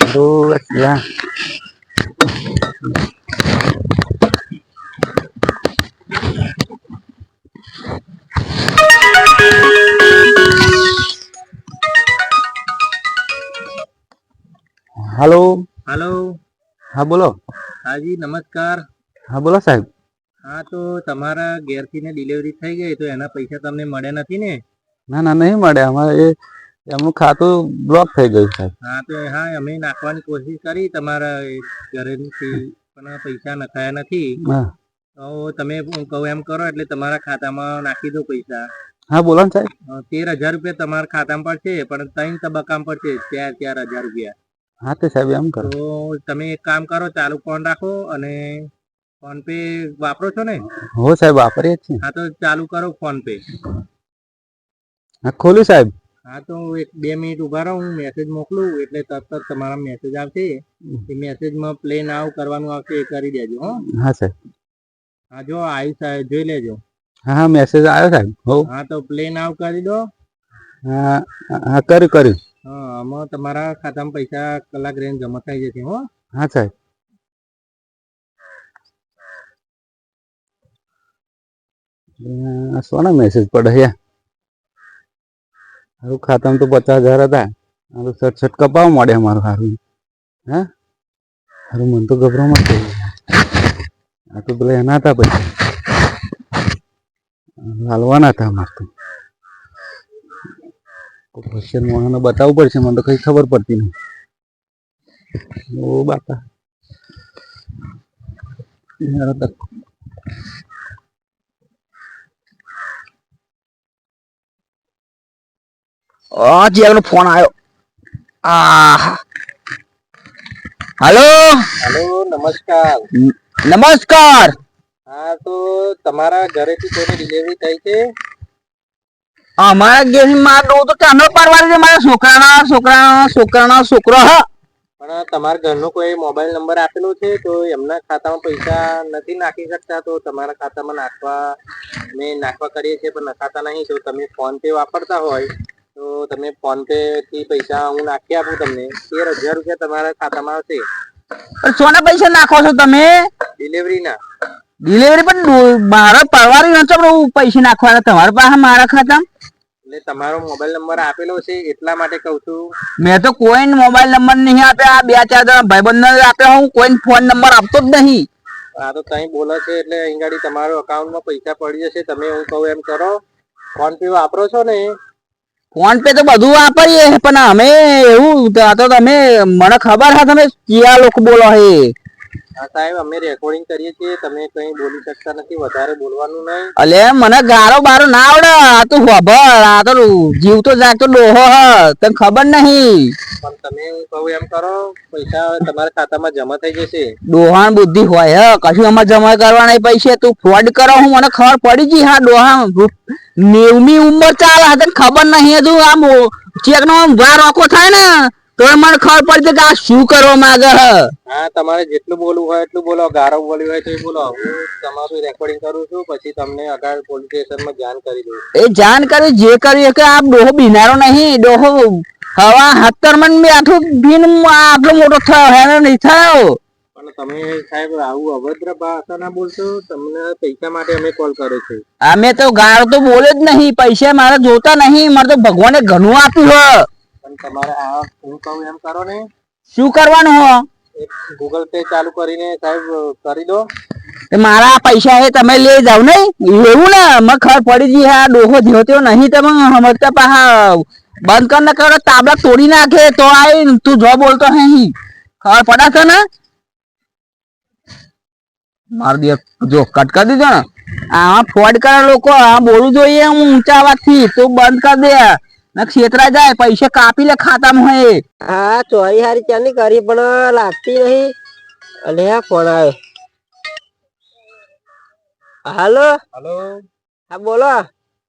Aduh, ya. Hello હાલો હા બોલો. હાજી નમસ્કાર. હા બોલો સાહેબ. હા તો તમારા ઘેરથી ને ડિલિવરી થઈ ગઈ તો એના પૈસા તમને મળ્યા નથી ને? ના ના નહીં મળે અમારે એ એમનું ખાતું બ્લોક થઈ ગયું સાહેબ હા તો હા અમે નાખવાની કોશિશ કરી. તમારા ઘરે પણ પૈસા નખાયા નથી. તો તમે કહો કહું એમ કરો એટલે તમારા ખાતામાં નાખી દો પૈસા. હા બોલો ને સાહેબ. તેર હજાર રૂપિયા તમારા ખાતામાં પડશે પણ ત્રણ તબક્કામાં પડશે ચાર ચાર હજાર રૂપિયા. હા તે સાહેબ એમ કરો. તો તમે એક કામ કરો ચાલુ ફોન રાખો અને ફોન પે વાપરો છો ને? હો સાહેબ વાપરીએ છીએ. હા તો ચાલુ કરો ફોન પે હા ખોલ્યું સાહેબ. હા તો હું એક બે મિનિટ ઊભા રહો હું મેસેજ મોકલું એટલે તરત જ તમારા મેસેજ આવશે. એ મેસેજમાં પ્લે નાવ કરવાનું આવશે એ કરી દેજો હો. હા સાહેબ. હા જો આવ્યું સાહેબ જોઈ લેજો. હા હા મેસેજ આવ્યો સાહેબ. હો. હા તો પ્લે નાવ કરી દો. હા હા કર્યું કર્યું હા આમાં તમારા ખાતામાં પૈસા કલાક રેન્જ જમા થઈ જશે હો. હા સાહેબ. સોના મેસેજ પડે યા હારું ખાતામાં તો પચાસ હજાર હતા. મારું સટ સટ કપાવવા મળે અમારું હારું. હા? હારું, મને તો ગભરામણ થઈ. આ તો પેલા એના હતા પૈસા લાલવાના હતા અમારે તો. ક્વેશ્ચન મને બતાવવું પડશે, મને તો કઈ ખબર પડતી નહીં. ઓ બાપા. આ એનો ફોન આવ્યો આ હલો? હેલો નમસ્કાર. નમસ્કાર. હા તો તમારા ઘરેથી કોઈની ડિલિવરી થઈ છે? અમારા ઘેર મારા તો ચાંદો પાડવાની છે મારા છોકરાના છોકરાના છોકરાના છોકરો હા. પણ તમારા ઘરનો કોઈ મોબાઈલ નંબર આપેલો છે તો એમના ખાતામાં પૈસા નથી નાખી શકતા તો તમારા ખાતામાં નાખવા મેં નાખવા કરીએ છીએ પણ નખાતા નહીં તો તમે ફોન પે વાપરતા હોય. તો તમે ફોન પે થી પૈસા હું નાખી આપું તમને. તેર હજાર રૂપિયા તમારા ખાતામાં આવશે. સોના પૈસા નાખો છો તમે? ડિલિવરીના ડિલિવરી પણ મારા પરવારી નતો પૈસા નાખવાના. તમારા પાસે મારા ખાતા? એટલે તમારો મોબાઈલ નંબર આપેલો છે એટલા માટે કહું છું. મેં તો કોઈ મોબાઈલ નંબર નહીં આપ્યા. આ બે ચાર જણા ભાઈબંધ આપ્યા. હું કોઈ ફોન નંબર આપતો જ નહીં. આ તો કઈ બોલે છે એટલે અહીં ગાડી તમારો અકાઉન્ટમાં પૈસા પડી જશે. તમે હું કહું એમ કરો. ફોન પે વાપરો છો ને? ફોન પે તો બધું વાપરીએ, પણ અમે એવું તો તમે, મને ખબર હા, તમે કયા લોકો બોલો હા? સાહેબ અમે રેકોર્ડિંગ કરીએ છીએ. તમે કઈ બોલી શકતા નથી વધારે બોલવાનું નહીં. અલે મને ગારો બારો ના આવડે. આ તો ખબર આ તો જીવતો જાગતો ડોહો હ તને ખબર નહીં. પણ તમે હું કહું એમ કરો પૈસા તમારા ખાતામાં જમા થઈ જશે. ડોહાણ બુદ્ધિ હોય હે કશું અમારે જમા કરવા નહીં પૈસે તું ફ્રોડ કરો હું મને ખબર પડી ગઈ હા ડોહા નેવની ઉંમર ચાલે હા તને ખબર નહીં હજુ આમ ચેક નો વાર રોકો થાય ને. તો મને ખબર પડશે કે આ શું કરવા માંગે હ હા તમારે જેટલું બોલવું હોય એટલું બોલો. ગારો બોલવું હોય તો બોલો. હું તમારું રેકોર્ડિંગ કરું છું પછી તમને આગળ પોલીસ સ્ટેશનમાં જાણ કરી દઉં. એ જાણ કરી જે કરી કે આ ડોહો બિનારો નહીં ડોહો હવા હત્તર મન બી આટલું બિન આટલો મોટો થયો હે નહીં થયો. પણ તમે સાહેબ આવું અભદ્ર ભાષા ના બોલશો તમને પૈસા માટે અમે કોલ કર્યો છે. અમે તો ગાળ તો બોલે જ નહીં પૈસા મારે જોતા નહીં મારે તો ભગવાને ઘણું આપ્યું હે પણ તમારે આ હું કહું એમ કરો ને શું કરવાનું હો? ગૂગલ પે ચાલુ કરીને સાહેબ કરી દો. મારા પૈસા એ તમે લઈ જાવ નહીં? એવું ને મને ખબર પડી ગઈ હા ડોહો ધ્યોત્યો નહીં તમે સમજતા પાહા બંધ કર ને કરો તાબલા તોડી નાખે તો આઈ તું જો બોલતો નહીં ખબર પડા છે ને? માર દે જો કટ કરી દીધો ને. આ ફોડ કરે લોકો આ બોલવું જોઈએ હું ઊંચા અવાજથી તું બંધ કર દે. ને છેતરા જાય પૈસા કાપી લે ખાતામાં હોય હા ચોરી હારી ચાની કરી પણ લાગતી નહીં. અને આ ફોન આવ્યો હાલો? હલો? હા બોલો.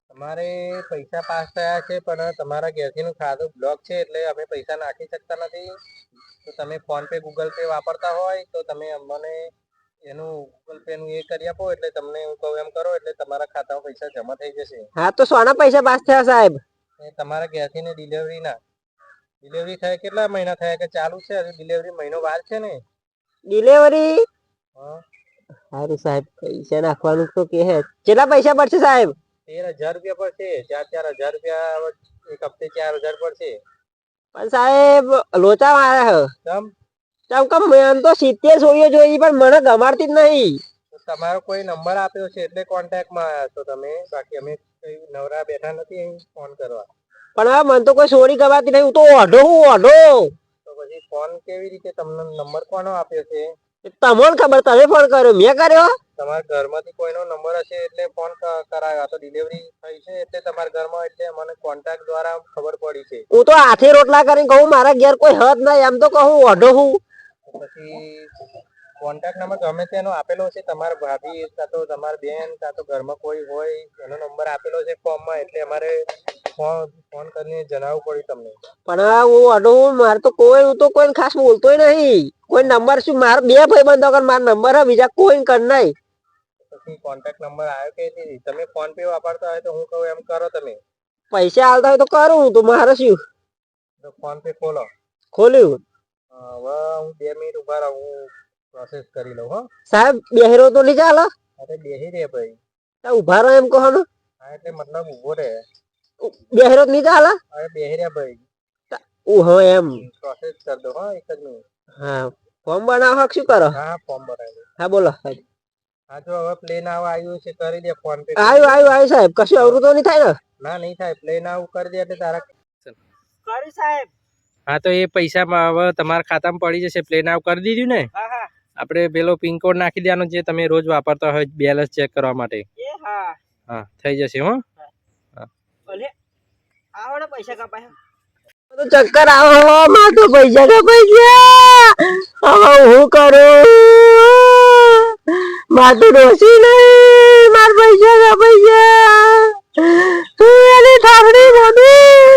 તમારે પૈસા પાસ થયા છે પણ તમારા ગેસી નું ખાતું બ્લોક છે એટલે અમે પૈસા નાખી શકતા નથી. તો તમે ફોન પે ગૂગલ પે વાપરતા હોય તો તમે અમને એનું ગૂગલ પે નું એ કરી આપો એટલે તમને હું કહું એમ કરો એટલે તમારા ખાતામાં પૈસા જમા થઈ જશે. હા તો સોના પૈસા પાસ થયા સાહેબ? તમારા ઘેરથી ને ડિલિવરી ના. ડિલિવરી થાય કેટલા મહિના થયા કે ચાલુ છે? હજુ ડિલિવરી મહિનો વાર છે ને? ડિલિવરી હા. સારું સાહેબ પૈસા નાખવાનું તો કે હે કેટલા પૈસા પડશે સાહેબ? તેર હજાર રૂપિયા પડશે. ચાર ચાર હજાર રૂપિયા એક હપ્તે ચાર હજાર પડશે. પણ સાહેબ લોચા મારે હે. કેમ? કેમ કે મેં તો સિત્તેર સોળીઓ જોઈ પણ મને ગમાડતી જ નહીં. તમારો કોઈ નંબર આપ્યો છે એટલે કોન્ટેક્ટમાં આવ્યા છો તમે? બાકી અમે નવરા બેઠા નથી ફોન કરવા. પણ આ મને તો કોઈ સોરી કરવાતી નહીં હું તો ઓઢો હું ઓઢો. તો પછી ફોન કેવી રીતે તમને નંબર કોનો આપ્યો છે? તમને ખબર તમે ફોન કર્યો મેં કર્યો? તમારા ઘરમાંથી કોઈનો નંબર હશે એટલે ફોન કરાયો. આ તો ડિલિવરી થઈ છે એટલે તમારા ઘરમાં એટલે મને કોન્ટેક્ટ દ્વારા ખબર પડી છે. હું તો હાથે રોટલા કરીને કહું મારા ઘેર કોઈ હદ નહીં એમ તો કહું ઓઢો હું. પછી કોન્ટેક્ટ નંબર ગમે તેનો આપેલો છે. તમારા ભાભી કાં તો તમારા બેન કાં તો ઘરમાં કોઈ હોય એનો નંબર આપેલો છે ફોર્મમાં એટલે અમારે ફોન ફોન કરીને જણાવવું પડ્યું તમને. પણ હું હું મારે તો કોઈ હું તો કોઈ ખાસ બોલતોય નહીં. કોઈ નંબર શું મારા બે ભાઈ બંધો કર મારો નંબર હે બીજા કોઈ કર નહીં. પછી કોન્ટેક્ટ નંબર આવ્યો કે તમે ફોન પે વાપરતા હોય તો હું કહું એમ કરો તમે. પૈસા આલતા હોય તો કરું તો મારે શું? તો ફોન પે ખોલો. ખોલ્યું. હવે હું બે મિનિટ ઊભા રહું. પ્રોસેસ કરી લઉં હો. સાહેબ બેહરો તો નહીં ચાલે? અરે બેહી રે ભાઈ. તા ઊભા રહો એમ કહો ને. હા એટલે મતલબ ઊભો રે. બેહરો તો નહીં ચાલે? અરે બેહી રે ભાઈ. ઉહો એમ. પ્રોસેસ કર દો હો એક જ મિનિટ હા ફોર્મ બનાવો શું કરો? હા ફોર્મ ભરાય. હા બોલો. સાહેબ હા જો હવે પ્લેન આવ આવ્યું છે કરી દે ફોન પે. આવ્યું આવ્યું આવ્યું સાહેબ. કશું અવરું તો નહીં થાય ને? ના નહીં થાય. પ્લેન આવું કરી દે એટલે તારા કરી સાહેબ. હા તો એ પૈસામાં હવે તમારા ખાતામાં પડી જશે. પ્લેન આવ કરી દીધું ને? આપણે પેલો પિન કોડ નાખી દેવાનો જે તમે રોજ વાપરતા હોય બેલેન્સ ચેક કરવા માટે. હા. હા થઈ જશે હો. ભલે. આવો પૈસા કપાય. તો ચક્કર આવો માં તો પૈસા કપાઈ ગયા. હવે હું કરું? માં તો ડોસી નહીં માર પૈસા કપાઈ ગયા. તું એની ઠાકડી મોદી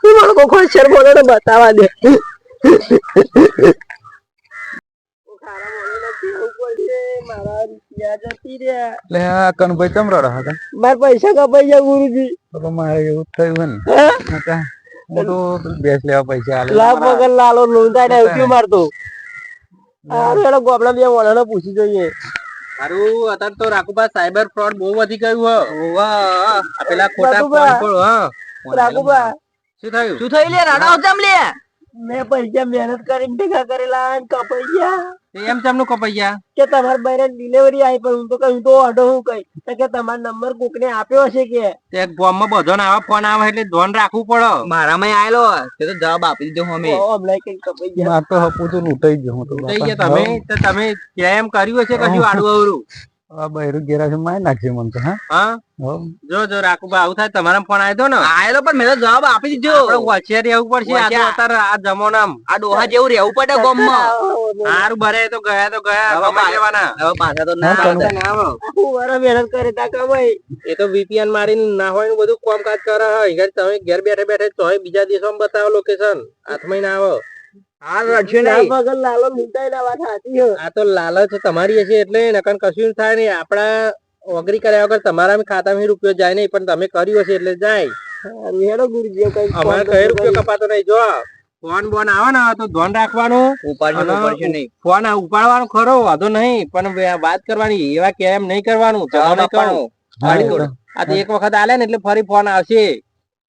તું મને કોઈ ખોશર બોલે બતાવા દે. મારા રૂપિયા જતી રહ્યા. એટલે આ કનભાઈ ચમરાડો હતા મારા પૈસા કપાઈ ગયા ગુરુજી. તો મારે એવું થયું ને. હે? નકા બેસ લેવા પૈસા આલે. વગર લાલો નોંધાય ને ઉઠ્યું મારતો હારું એનો ગોબડા બે વડાને પૂછી જોઈએ. મારું અત્યારે તો રાખુબા સાયબર ફ્રોડ બહુ વધી ગયું હ. આ પેલા ખોટા ફોન હા. શું થયું? શું થયું લે રાડા ચમ લે. મેં પૈસા મહેનત કરીને ભેગા કરેલા અને કપાઈ ગયા. એમ ચમનું કપાઈ ગયા કે તમારા બહેરે ડિલિવરી આવી પણ હું તો કહ્યું તો ઓર્ડર હું કઈ. તો કે તમાર નંબર કોકને આપ્યો હશે કે? તે ગામમાં બધો ના આવા ફોન આવે એટલે ધ્યાન રાખવું પડે. મારામાં આયેલો તે તો જવાબ આપી દીધો અમે. ઓ, હમણાં કઈ કપાઈ ગયા માર તો હપુ તો લૂટાઈ ગયો હું તો લૂટાઈ ગયા તમે તો તમે કેમ એમ કર્યું હશે કશું આડું અવરું? બૈરું મારી નાખશે મને તો હા? હા? જો જો રાખુબા આવું થાય તમારા ફોન આવ્યો ને? આયેલો પણ મેં જવાબ આપી દીધો. હોશિયાર રહેવું પડશે આ તો અત્યારે આ જમાનામાં. આ ડોહા જેવું રહેવું પડે ગામમાં. સારું ભરે તો ગયા તો ગયા હવે લેવાના. હવે પાછા તો ના આવે. મહેનત કરે તા કમાઈ એ તો વીપીએન મારીને ના હોય ને બધું કામકાજ કરે હે. તમે ઘેર બેઠે બેઠે તોય બીજા દેશોમાં બતાવો લોકેશન હાથમાં ના આવે. હાલ રડશો નહીં. વગર લાલો લૂંટાઈ ના વાત સાચી આ તો લાલચ તમારી હશે એટલે નકર કશું થાય નહીં આપણા ઓગરી કર્યા વગર તમારા ખાતામાં રૂપિયો જાય નહીં પણ તમે કર્યું હશે એટલે જાય. હેડો ગુરુજી કઈ અમારે કઈ રૂપિયો કપાતો નહીં જો. ફોન બોન આવે ને તો ધ્યાન રાખવાનું. ઉપાડશો અને નહીં. ફોન ઉપાડવાનો ખરો વાંધો નહીં પણ વાત કરવાની એવા કેમ નહીં કરવાનું જવાબ આપવાનો. આ તો એક વખત આલે ને એટલે ફરી ફોન આવશે.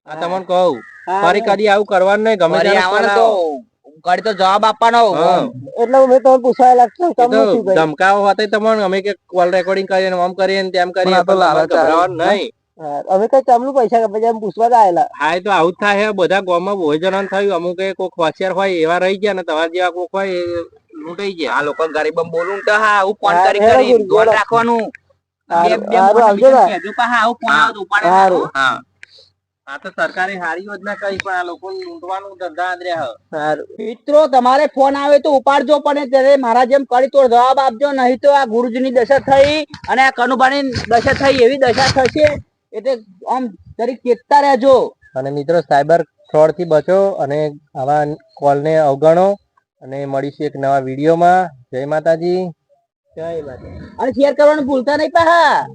આ તમને કહું. ફરી કદી આવું કરવાનું નહીં ગમે ત્યારે આવવાનો ફોન તો જવાબ આપવાનો હા. એટલે મેં તો પૂછાય લાગતો તમને ધમકાવો હોતે તમને અમે કે કોલ રેકોર્ડિંગ કરીને આમ કરીએ તેમ કરીને તો લાલચ. નહીં. અમે કઈ ચમનું પૈસા કપાઈ એમ પૂછવા જ આવેલા હા તો આવું જ થાય. બધા ગામમાં ભોજન જણાને થયું અમુક એ કોક હોશિયાર હોય એવા રહી ગયા ને તમારા જેવા કોક હોય એ લૂંટાઈ ગયા. આ લોકો ગરીબ બોલું તો હા આવું ફોન કરી કરી રાખવાનું. હા. આ તો સરકારે હારી યોજના કરી પણ આ લોકો લૂંટવાનું ધંધા આંધળ્યા મિત્રો તમારે ફોન આવે તો ઉપાડજો પણ ત્યારે મારા જેમ કરી તો જવાબ આપજો નહીં તો આ ગુરુજીની દશા થઈ અને આ કનુભાની દશા થઈ એવી દશા થશે એટલે આમ જરીક ચેતતા રહેજો. અને મિત્રો સાયબર ફ્રોડથી બચો અને આવા કોલને અવગણો અને મળીશું એક નવા વિડીયોમાં. જય માતાજી. જય માતા અને શેર કરવાનું ભૂલતા નહીં પાહા.